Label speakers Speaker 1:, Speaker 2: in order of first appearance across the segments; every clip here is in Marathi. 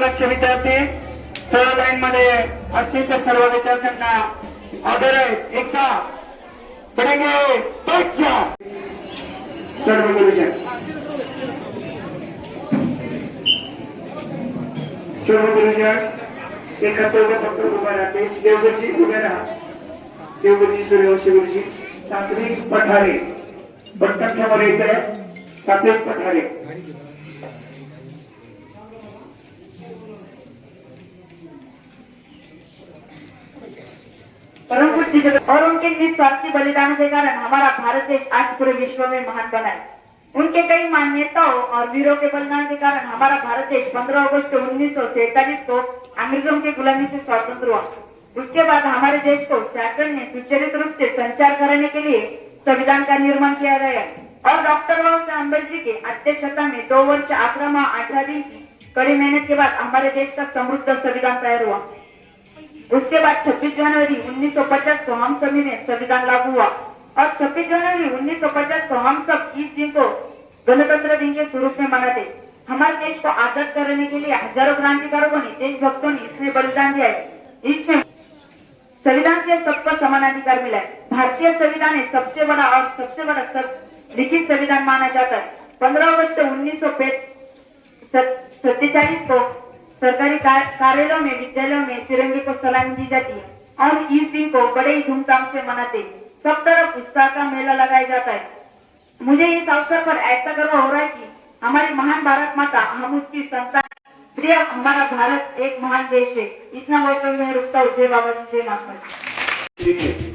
Speaker 1: लक्ष विद्यार्थी सर्व लाईन मध्ये असतील तर सर्व विद्यार्थ्यांना ऑर्डर आहे. एक सा पडेंगे पच्चा सर्व सर्व गुरुजन कर्तव्य फक्त उभा राहते देवगुरुजी उभे राहा. देवगुरुजी सूर्यवंशी गुरुजी सात्विक पठारे. पटकन समोर यायचं आहे. सात्विक पठारे.
Speaker 2: परम पूज्य और उनके निस्वार्थी बलिदान के कारण हमारा भारत देश आज पूरे विश्व में महान बना है। उनके कई मान्यताओं और वीरों के बलिदान के कारण हमारा भारत देश 15 अगस्त उन्नीस को अंग्रेजों के गुलामी से स्वतंत्र हुआ। उसके बाद हमारे देश को शासन ने सुचारित रूप से संचार करने के लिए संविधान का निर्माण किया गया और डॉक्टर बाबा साहब अम्बेडकर जी के अध्यक्षता में दो वर्ष आठरा अठारह दिन की कड़ी मेहनत के बाद हमारे देश का समृद्ध संविधान तैयार हुआ। उसके बाद 26 जनवरी 1950 को हम सभी में संविधान लागू हुआ। और 26 जनवरी 1950 को हम सब इस दिन को गणतंत्र दिन के स्वरूप में मनाते। हमारे देश को आजाद करने के लिए हजारों क्रांतिकारों ने देशभक्तों ने इसमें बलिदान दिया है। इसमें संविधान से सबको समान अधिकार मिला है। भारतीय संविधान है सबसे बड़ा और सबसे बड़ा सब लिखित संविधान माना जाता है। पंद्रह अगस्त उन्नीस सौ सत्ताचालीस को सरकारी कार्यालयों में विद्यालयों में तिरंगे को सलामी दी जाती. है और इस दिन को बड़े ही धूमधाम से मनाते. हैं। सब तरफ उत्साह का मेला लगाया जाता है. मुझे इस अवसर पर ऐसा गर्व हो रहा है कि हमारी महान भारत माता हम उसकी संतान। प्रिय हमारा भारत एक महान देश है। इतना बोलकर मैं रुकता हूँ जय बाबा जी जय माता जी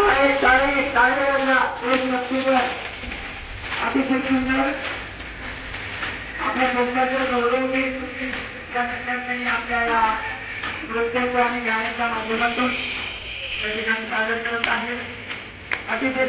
Speaker 1: टाळे टाळे टाळे वाजवा. एक नक्कीवर अतिशय सुंदर आपल्या देशाचं गौरवनीय त्या ठिकाणी आपल्याला नृत्याच्या आणि गाण्याच्या माध्यमातून या ठिकाणी सादर करत आहे. अतिशय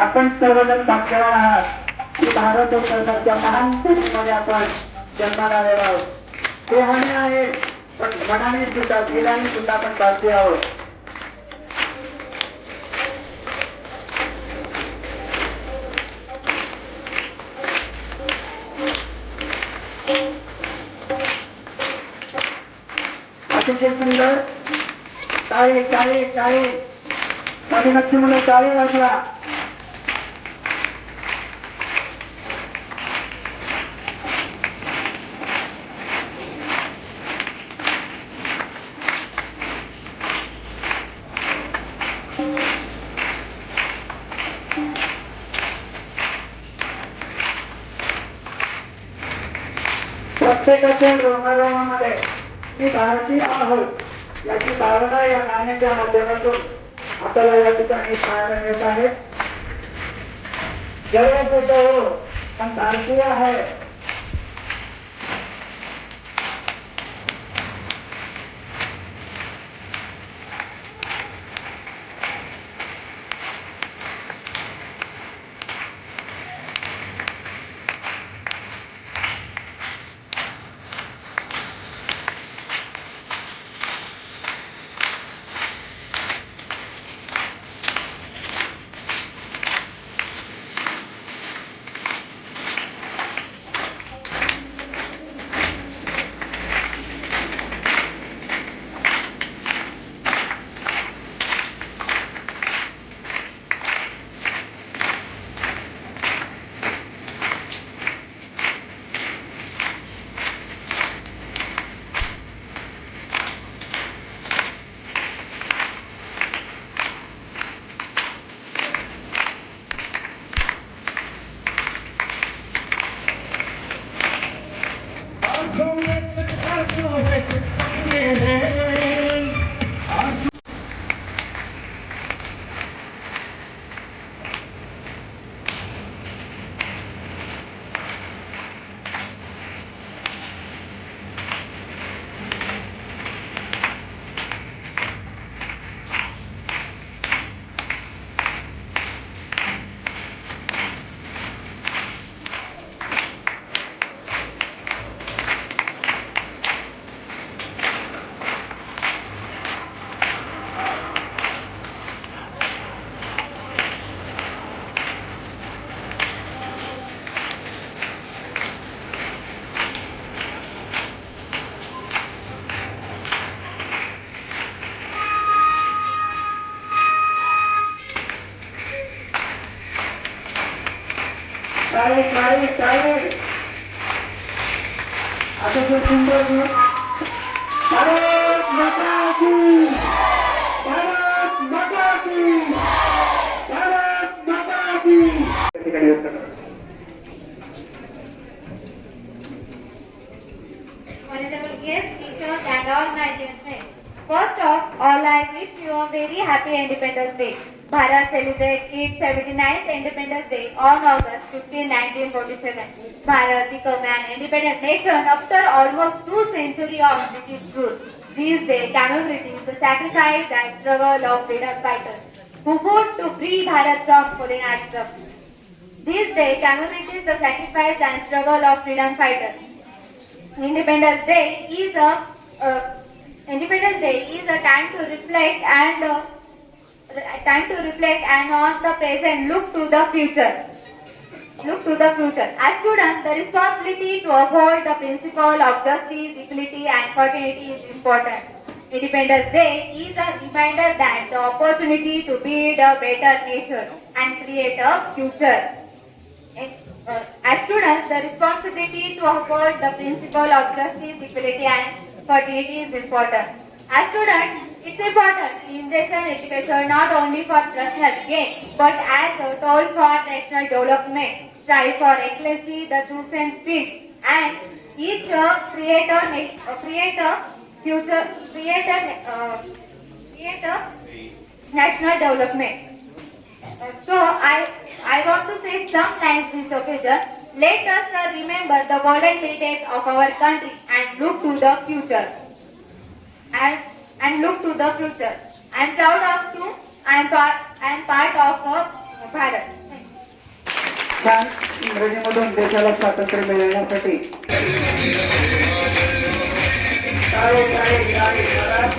Speaker 1: आपण सर्वजण भाग्यवान आहात. की भारत देशासारख्या महान देशामध्ये आपण जन्माला आलेलो आहोत. देहाने आहे पण मनाने सुद्धा दिलाने सुद्धा आपण भारतीय आहोत. अतिशय सुंदर. काळे काळे काळे माझी नक्की मुलं काळे वाजवा प्रत्येकाच्या रोमारोमामध्ये मी भारतीय आहोत याची भावना या गाण्याच्या माध्यमातून आपल्याला या ठिकाणी पाहायला मिळत आहे गर्व होतो पण भारतीय आहे
Speaker 3: Let me tell you. Bharat celebrates its 79th Independence Day on August 15, 1947. Bharat became an independent nation after almost two centuries of British rule. This day commemorates the sacrifice and struggle of freedom fighters who fought to free Bharat from colonialism. This day commemorates the sacrifice and struggle of freedom fighters. Independence Day is a uh, Independence Day is a time to reflect and uh, time to reflect and on the present look to the future. Look to the future. As students, the responsibility to uphold the principle of justice, equality, and fraternity is important. Independence Day is a reminder that the opportunity to build a better nation and create a future. Uh, as students, the responsibility to uphold the principle of justice, equality, and fraternity is important. As students, it's important in education not only for personal gain but as a tool for national development. Strive for excellency, the chosen field, and each uh, create a uh, create a future, create a uh, create a national development. Uh, So I, I want to say some lines this occasion. Let us uh, remember the golden heritage of our country and look to the future. And, and look to the future. I am proud of to, I am part, I am part of uh, Bharat.
Speaker 1: छान इंग्रजीमधून देशाला स्वातंत्र्य मिळवण्यासाठी टाळे टाळे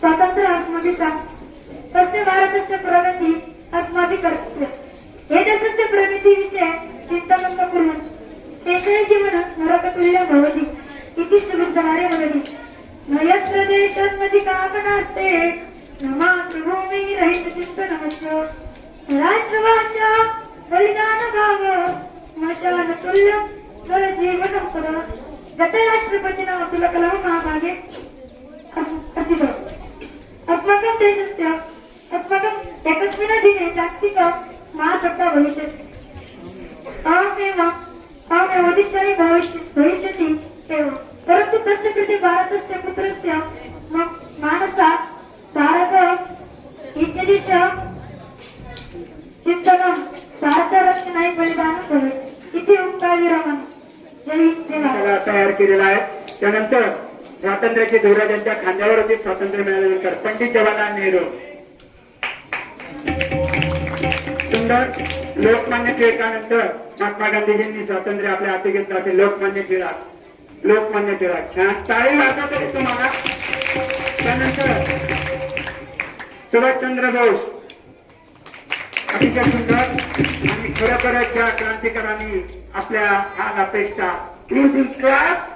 Speaker 4: स्वातंत्र्य स्वातन्त्र्य तस्य भारतस्य प्रगति अस्माभिः कर्तव्यम् एतस्य प्रगतिविषये चिन्तनं न कुर्वन् तेषां जीवनं नरकतुल्यं भवति. इति सुविचारे वदति न यत्र देशोन्नतिकाः नास्ते. न मातृभूमिरहितचिन्तनमस्य राष्ट्रभाषा बलिदानभाव स्मशानतुल्यं स्वजीवनं पद गतराष्ट्रपतिना अब्दुल कलाम महाभागे अस्- अस्माकं देशस्य अस्माकं एकस्मिन् दिने जागतिक महासत्ता भविष्यति। अहमेव अहमेव वदिष्यामि भविष्य भविष्यति एव। परन्तु तस्य कृते भारतस्य पुत्रस्य मानसा भारत इत्यदिश चिन्तनं भारतरक्षणाय बलिदानं
Speaker 1: भवेत् इति उक्ता विरमन् जय तयार केलेला आहे. त्यानंतर स्वातंत्र्याची धुरा ज्यांच्या खांद्यावर होती स्वातंत्र्य मिळाल्यानंतर पंडित जवाहरलाल नेहरू. सुंदर लोकमान्य टिळकानंतर महात्मा गांधीजींनी स्वातंत्र्य आपल्या हाती घेतलं असेल लोकमान्य टिळक. लोकमान्य टिळक. छान. ताळी वाजवत आहे तुम्हाला. त्यानंतर सुभाषचंद्र बोस. अतिशय सुंदर आणि खरोखरच ज्या क्रांतिकारांनी आपल्या हा अपेक्षा. तीन क्लास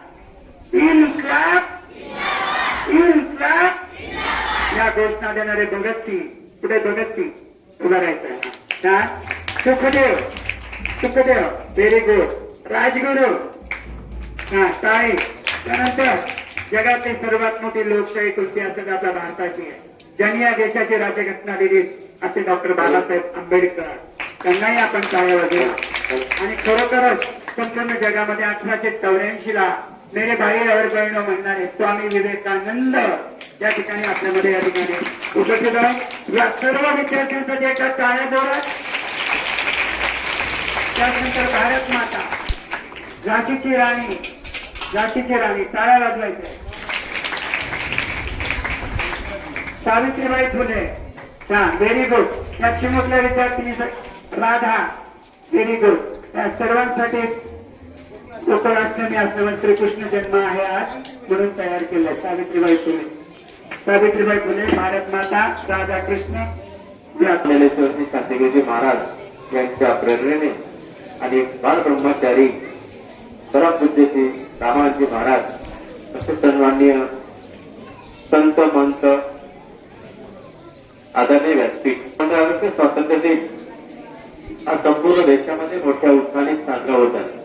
Speaker 1: तीन क्लास या घोषणा देणारे भगतसिंग कुठे भगतसिंग उभा राहायचं आहे. Sukhdev. Sukhdev. Very good Rajguru. हा टाळी त्यानंतर जगातली सर्वात मोठी लोकशाही कृती असं आपल्या भारताची आहे. ज्यांनी या देशाची राज्यघटना दिली असे डॉक्टर बाबासाहेब आंबेडकर. त्यांनाही आपण टाळ्या वाजवूया आणि खरोखरच संपूर्ण जगामध्ये अठराशे चौऱ्याऐंशी ला मेरे भाई और बहिणो म्हणणारे स्वामी विवेकानंद या ठिकाणी आपल्यामध्ये या ठिकाणी उपस्थित आहे या सर्व विद्यार्थ्यांसाठी एका टाळ्या जोरात. त्यानंतर भारत माता झाशीची राणी झाशीची राणी टाळ्या वाजवायच्या सावित्रीबाई फुले हा व्हेरी गुड या चिमुकल्या विद्यार्थिनी राधा व्हेरी गुड या सर्वांसाठी गोकुळाष्टमी असल्यामुळे श्रीकृष्ण जन्म आहे आज म्हणून तयार केलं. सावित्रीबाई फुले. सावित्रीबाई फुले भारत माता राधा कृष्ण असलेले
Speaker 5: ज्ञानेश्वरजी शांतिगिरी महाराज यांच्या प्रेरणेने आणि बाल ब्रह्मचारी परमपूज्यश्री रामाजी महाराज असे सन्माननीय संत मंत आदरणीय व्यासपीठ स्वातंत्र्य दिन हा संपूर्ण देशामध्ये मोठ्या उत्साहाने साजरा होत आहे.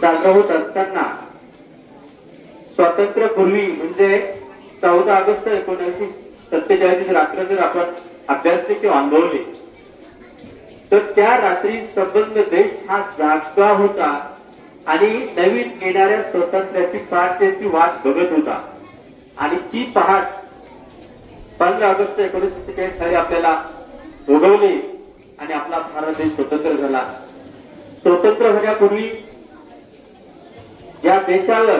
Speaker 5: साजरा होत असताना स्वातंत्र्यपूर्वी म्हणजे चौदा ऑगस्ट एकोणीसशे सत्तेचाळीस रात्र जर आपण अभ्यासले किंवा अनुभवले तर त्या रात्री संबंध देश हा जागा होता आणि नवीन येणाऱ्या स्वातंत्र्याची पहाटेची वाट बघत होता. आणि ती पहाट पंधरा ऑगस्ट एकोणीसशे सत्तेचाळीस साली आपल्याला उगवली आणि आपला भारत देश स्वतंत्र झाला. स्वतंत्र होण्यापूर्वी या देशावर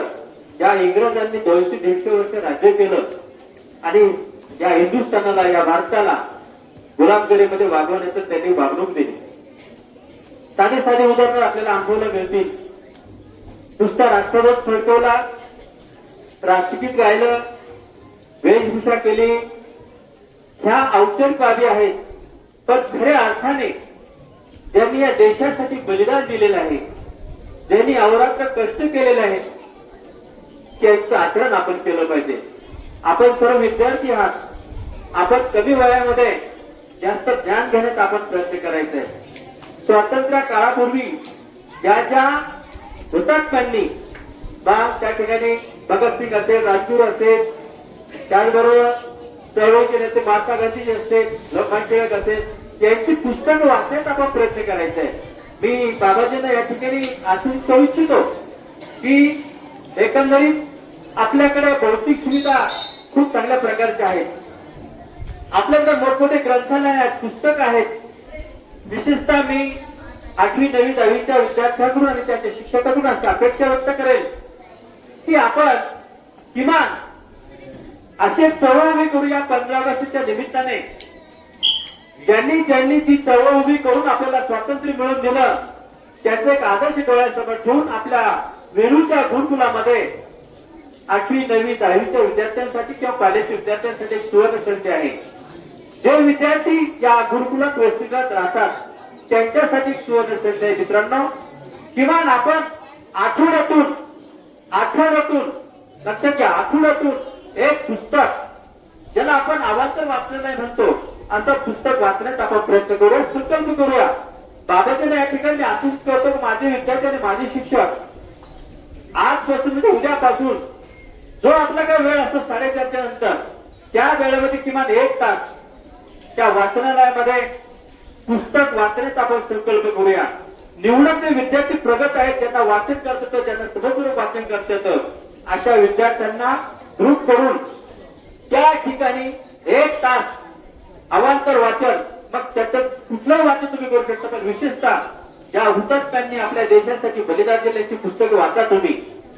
Speaker 5: या इंग्रजांनी दोनशे दीडशे वर्ष राज्य केलं. आणि या हिंदुस्थानाला या भारताला गुलामगिरीमध्ये वागवण्याचं त्यांनी वागणूक दिली. साधे साधे उदाहरण आपल्याला अनुभवायला मिळतील. नुसता राष्ट्रध्वज फडकवला राष्ट्रगीत गायलं वेशभूषा केली. ह्या औपचारिक बाबी आहेत पण खऱ्या अर्थाने ज्यांनी या देशासाठी बलिदान दिलेलं आहे. ज्यांनी अवरात्र कष्ट केलेले आहेत त्यांचं आचरण आपण केलं पाहिजे. आपण सर्व विद्यार्थी आहात. आपण कमी वयामध्ये जास्त ज्ञान घेण्याचा आपण प्रयत्न करायचा आहे स्वातंत्र्य काळापूर्वी ज्या ज्या हुतात्म्यांनी बा त्या ठिकाणी भगतसिंग असेल राजगुरू असेल त्याचबरोबर चळवळीचे नेते महात्मा गांधीजी असतील लोकमान्य टिळक असेल यांची पुस्तकं वाचण्याचा आपण प्रयत्न करायचा आहे मी बाबाजींना या ठिकाणी असं करू इच्छितो की एकंदरीत आपल्याकडे भौतिक सुविधा खूप चांगल्या प्रकारच्या आहेत. आपल्याकडे मोठमोठे ग्रंथालय आहेत पुस्तक आहेत. विशेषतः मी आठवी नवी दहावीच्या विद्यार्थ्यांकडून आणि त्यांच्या शिक्षकाकडून अशी अपेक्षा व्यक्त करेल की आपण किमान असे चळवळ उभी करूया पंधरा ऑगस्टच्या निमित्ताने. ज्यांनी ज्यांनी ती चळवळ उभी करून आपल्याला स्वातंत्र्य मिळवून दिलं त्याचे एक आदर्श डोळ्यासमोर ठेवून आपल्या वेरूच्या गुरुकुलामध्ये आठवी नववी दहावीच्या विद्यार्थ्यांसाठी किंवा कॉलेजच्या विद्यार्थ्यांसाठी एक सुवर्ण संधी आहे. जे विद्यार्थी या गुरुकुलात व्यक्तिगत राहतात त्यांच्यासाठी एक सुवर्ण संधी आहे मित्रांनो. किमान आपण आठवड्यातून आठवड्यातून लक्षात घ्या आठवड्यातून एक पुस्तक ज्याला आपण अवांतर वाचलं नाही म्हणतो असं पुस्तक वाचण्याचा आपण प्रयत्न करूया संकल्प करूया. बाबाच्या या ठिकाणी असूच करतो माझे विद्यार्थी आणि माझे शिक्षक. आजपासून म्हणजे उद्यापासून जो आपला काही वेळ असतो साडेचारच्या नंतर त्या वेळेमध्ये किमान एक तास त्या वाचनालयामध्ये पुस्तक वाचण्याचा आपण संकल्प करूया. निवडक जे विद्यार्थी प्रगत आहेत ज्यांना वाचन करता येतं ज्यांना समजपूर्वक वाचन करता येतं अशा विद्यार्थ्यांना ग्रुप करून त्या ठिकाणी एक तास अवांतर वाचन. मग त्याचं कुठलंही वाचन तुम्ही करू शकता? पण विशेषतः ज्या हुतात्म्यांनी आपल्या देशासाठी बलिदान दिल्याची पुस्तकं वाचा तुम्ही.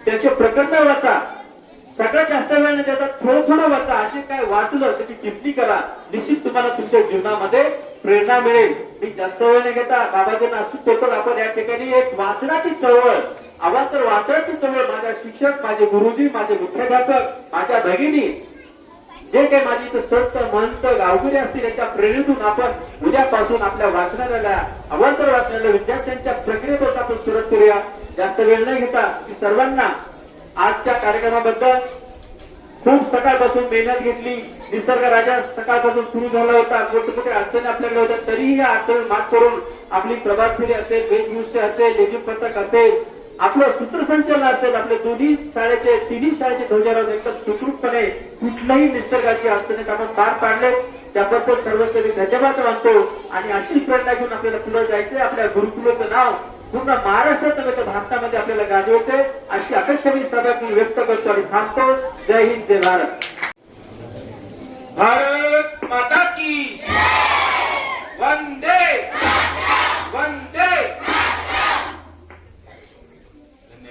Speaker 5: त्याचे प्रकरण वाचा. सगळ्यात जास्त वेळ न देता थोडं थोडं वाचा. असे काय वाचलं त्याची टिप्पणी करा. निश्चित तुम्हाला तुमच्या जीवनामध्ये प्रेरणा मिळेल. मी जास्त वेळ न घेता बाबाजींना असू पेपर आपण या ठिकाणी एक वाचनाची चळवळ. आवाज तर वाचनाची चळवळ. माझ्या शिक्षक माझे गुरुजी माझे मुख्याध्यापक माझ्या भगिनी जे काही माझी इथं संत महंत गावकरी असतील यांच्या प्रेरणेतून आपण उद्यापासून आपल्या वाचनालयाला अवांतर वाचनालय विद्यार्थ्यांच्या प्रक्रियेपासून आपण सुरुवात करूया. जास्त वेळ न घेता की सर्वांना आजच्या कार्यक्रमाबद्दल खूप सकाळपासून मेहनत घेतली. निसर्ग राजा सकाळपासून सुरू झाला होता. मोठे मोठे अडचणी आपल्याकडे होत्या. तरीही या अडचणी मात करून आपली प्रभात फेरी असेल वेशभूषे असेल लेझिम पथक असेल आपलं सूत्रसंचलन असेल आपले दोन्ही शाळेचे तिन्ही शाळेचे ध्वजारोहण एकदम सुखरूपपणे कुठल्याही निसर्गाची अडचणीत आपण पार पाडले त्याबद्दल सर्वतरी धन्यवाद मानतो आणि अशी प्रेरणा घेऊन आपल्याला पुढे जायचंय. आपल्या गुरुकुलाचं नाव पूर्ण महाराष्ट्रात नव्हे भारतामध्ये आपल्याला गाजवायचंय. अशी अपेक्षा मी सगळ्यात व्यक्त करतो आणि थांबतो. जय हिंद जय भारत.
Speaker 6: भारत माता की वंदे! वंदे!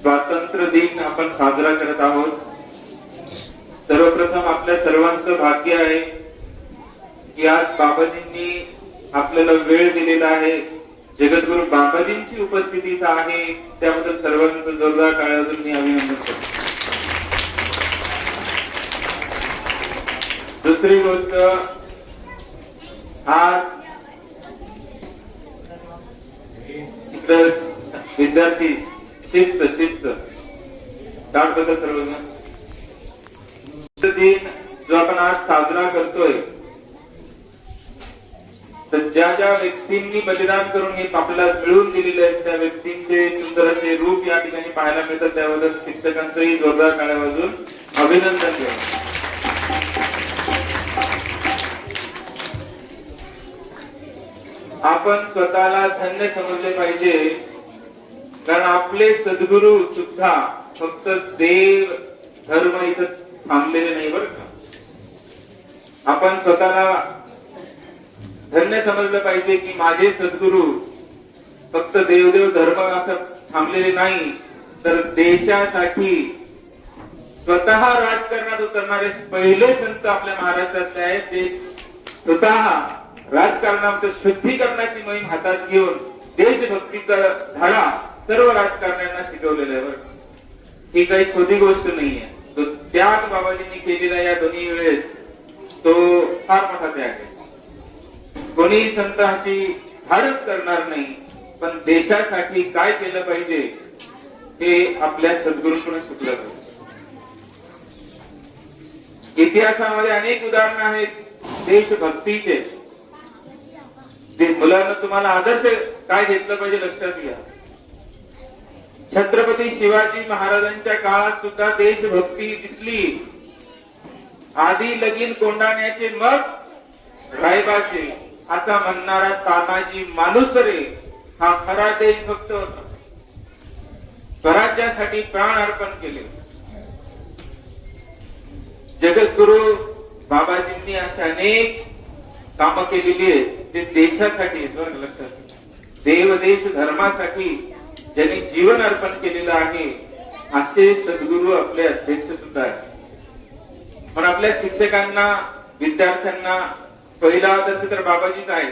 Speaker 6: स्वातंत्र्य दिन आपण साजरा करत आहोत. सर्वप्रथम आपल्या सर्वांचं भाग्य आहे की आज बाबाजींनी आपल्याला वेळ दिलेला आहे. जगद्गुरु बाबाजींची उपस्थिती आहे. त्याबद्दल सर्वांचं जोरदार काळातून मी अभिनंदन करतो. दुसरी गोष्ट आज इतर विद्यार्थी शिस्त शिस्त. दाट बघा सर्वजण. दिन जो आपण आज साजरा करतोय तर ज्या ज्या व्यक्तींनी बलिदान करून हे आपल्याला मिळवून दिलेले आहेत त्या व्यक्तींचे सुंदर असे रूप या ठिकाणी पाहायला मिळतात. त्याबद्दल शिक्षकांचंही जोरदार काळ्या वाजून अभिनंदन द्या आपण स्वतःला धन्य समजले पाहिजे. कारण आपले सद्गुरू सुद्धा फक्त देव धर्म इथं थांबलेले नाही बर का. आपण स्वतःला धन्य समजलं पाहिजे की माझे सद्गुरू फक्त देवदेव धर्म असं थांबलेले नाही तर देशासाठी स्वतः राजकारणात उतरणारे पहिले संत आपल्या महाराष्ट्रातले आहेत. ते स्वतः राजकारणाचं शुद्धीकरणाची मोहीम हातात घेऊन देशभक्तीचा धडा सर्व राजकारण्यांना शिकवलेलं आहे बरं. ही काही सोपी गोष्ट नाहीये. तो त्याग बाबाजींनी केलेला या दोन्ही वेळेस तो फार मोठा त्याग आहे. कोणी संत अशी धाडस करणार नाही पण देशासाठी काय केलं पाहिजे हे आपल्या सद्गुरूंकडून शिकलं पाहिजे. इतिहासामध्ये अनेक उदाहरणं आहेत देशभक्तीचे. मुलांना तुम्हाला आदर्श काय घेतलं पाहिजे लक्षात घ्या. छत्रपती शिवाजी महाराजांच्या काळात सुद्धा देशभक्ती दिसली. आधी लगीन कोंडाण्याचे मग रायबाचे असा म्हणणारा तानाजी मानुसरे हा खरा देशभक्त होता. स्वराज्यासाठी प्राण अर्पण केले. जगद्गुरु बाबाजींनी अशा अनेक कामं केलेली आहेत ते देशासाठी लक्षात घ्या. देव देश धर्मासाठी ज्यांनी जीवन अर्पण केलेलं आहे असे सद्गुरू आपले अध्यक्ष सुद्धा आहेत. पण आपल्या शिक्षकांना विद्यार्थ्यांना पहिला आदर्श तर बाबाजीच आहे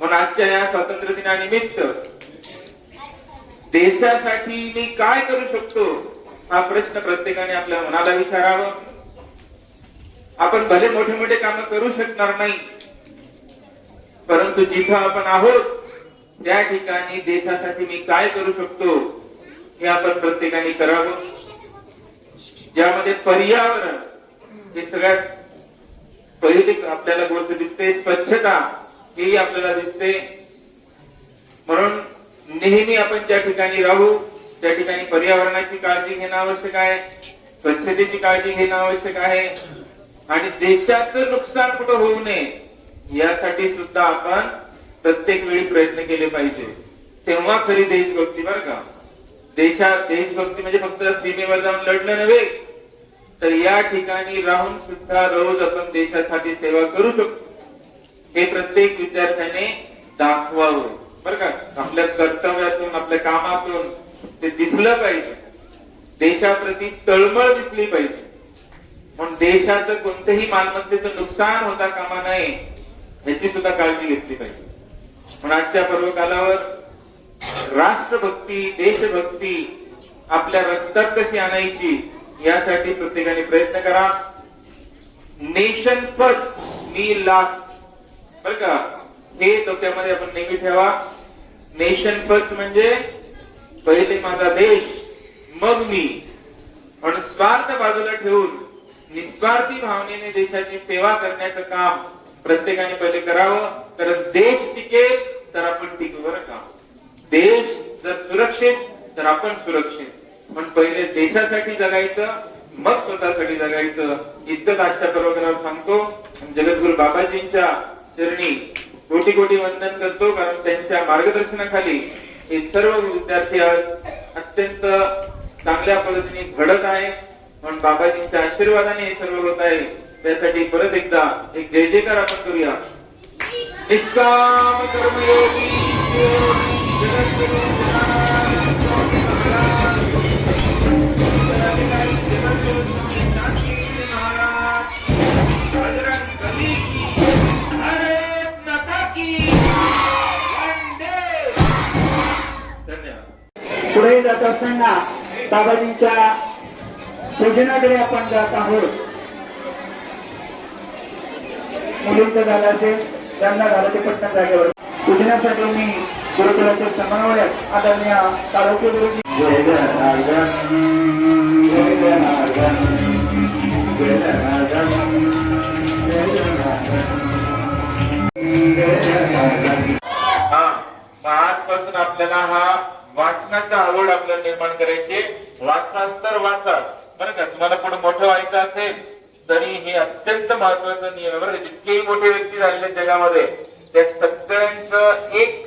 Speaker 6: पण आजच्या या स्वातंत्र्य दिनानिमित्त देशासाठी मी काय करू शकतो हा प्रश्न प्रत्येकाने आपल्या मनाला विचारावा. आपण भले मोठे मोठे काम करू शकणार नाही परंतु जिथं आपण आहोत त्या ठिकाणी देशासाठी मी काय करू शकतो हे आपण प्रत्येकाने करावं. ज्यामध्ये पर्यावरण हे सगळ्यात पहिली आपल्याला गोष्ट दिसते स्वच्छता हेही आपल्याला दिसते. म्हणून नेहमी आपण ज्या ठिकाणी राहू त्या ठिकाणी पर्यावरणाची काळजी घेणं आवश्यक आहे स्वच्छतेची काळजी घेणं आवश्यक आहे. आणि देशाचं नुकसान कुठं होऊ नये यासाठी सुद्धा आपण प्रत्येक वेळी प्रयत्न केले पाहिजे. तेव्हा खरी देशभक्ती बरं का. देशा देशभक्ती म्हणजे फक्त सीमेवर जाऊन लढणं नव्हे. तर या ठिकाणी राहून सुद्धा रोज आपण देशासाठी सेवा करू शकतो. हे प्रत्येक विद्यार्थ्याने दाखवावं. बरं का. आपल्या कर्तव्यातून आपल्या कामातून ते दिसलं पाहिजे. देशाप्रती तळमळ दिसली पाहिजे. म्हणून देशाचं कोणत्याही मालमत्तेचं नुकसान होता कामा नये याची सुद्धा काळजी घेतली पाहिजे. पण आजच्या पर्वकालावर राष्ट्रभक्ती देशभक्ती आपल्या रक्तात कशी आणायची यासाठी प्रत्येकाने प्रयत्न करा. नेशन फर्स्ट मी लास्ट बर का? हे डोक्यामध्ये आपण नेहमी ठेवा. नेशन फर्स्ट म्हणजे पहिले माझा देश मग मी. पण स्वार्थ बाजूला ठेवून निस्वार्थी भावनेने देशाची सेवा करण्याचं काम प्रत्येकाने पहिले करावं कारण देश टिकेल तर आपण टिकू बरं का देश जर सुरक्षित तर आपण सुरक्षित. पण पहिले देशासाठी जगायचं मग स्वतःसाठी जगायचं. इतकं आजच्या प्रवचनावर सांगतो. जगद्गुरु बाबाजींच्या चरणी कोटी कोटी वंदन करतो कारण त्यांच्या मार्गदर्शनाखाली हे सर्व विद्यार्थी आज अत्यंत चांगल्या पद्धतीने घडत आहे म्हणून बाबाजींच्या आशीर्वादाने हे सर्व होत आहे. त्यासाठी परत एकदा एक जय जयकार आपण करूया. निष्काम कर्मयोगी धन्यवाद
Speaker 1: पुढे जात असताना बाबाजींच्या पूजनाकडे आपण जात आहोत. मुलींचं झालं असेल त्यांना झालं ते पटकन जागेवर. पूजनासाठी मी गुरुकुलाचे समन्वयक आदरणीय तालुके गुरुजी
Speaker 6: हा मग आजपासून आपल्याला हा वाचनाचा आवड आपल्याला निर्माण करायची वाचाल तर वाचाल. बरं का? तुम्हाला पुढे मोठं व्हायचं असेल तरी हे अत्यंत महत्वाचं नियम आहे बरं जितकेही मोठे व्यक्ती झालेले जगामध्ये त्या सगळ्यांचं एक